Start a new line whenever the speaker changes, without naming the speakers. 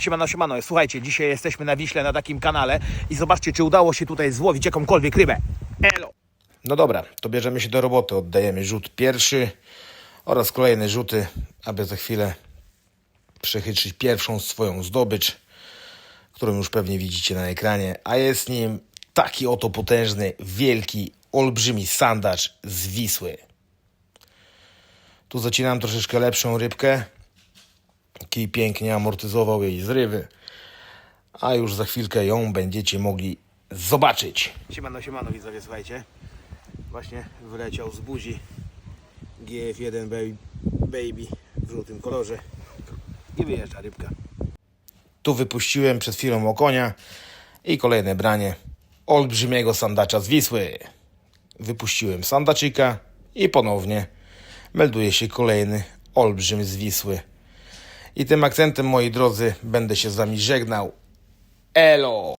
Siemano, siemano, słuchajcie, dzisiaj jesteśmy na Wiśle, na takim kanale i zobaczcie, czy udało się tutaj złowić jakąkolwiek rybę. Elo!
No dobra, to bierzemy się do roboty. Oddajemy rzut pierwszy oraz kolejne rzuty, aby za chwilę przechytrzyć pierwszą swoją zdobycz, którą już pewnie widzicie na ekranie, a jest nim taki oto potężny, wielki, olbrzymi sandacz z Wisły. Tu zacinam troszeczkę lepszą rybkę. Kij pięknie amortyzował jej zrywy, a już za chwilkę ją będziecie mogli zobaczyć.
Siemano, siemano widzowie, słuchajcie. Właśnie wyleciał z buzi GF1 Baby, baby w żółtym kolorze i wyjeżdża rybka.
Tu wypuściłem przed chwilą okonia i kolejne branie olbrzymiego sandacza z Wisły. Wypuściłem sandaczyka i ponownie melduje się kolejny olbrzym z Wisły. I tym akcentem, moi drodzy, będę się z wami żegnał. Elo!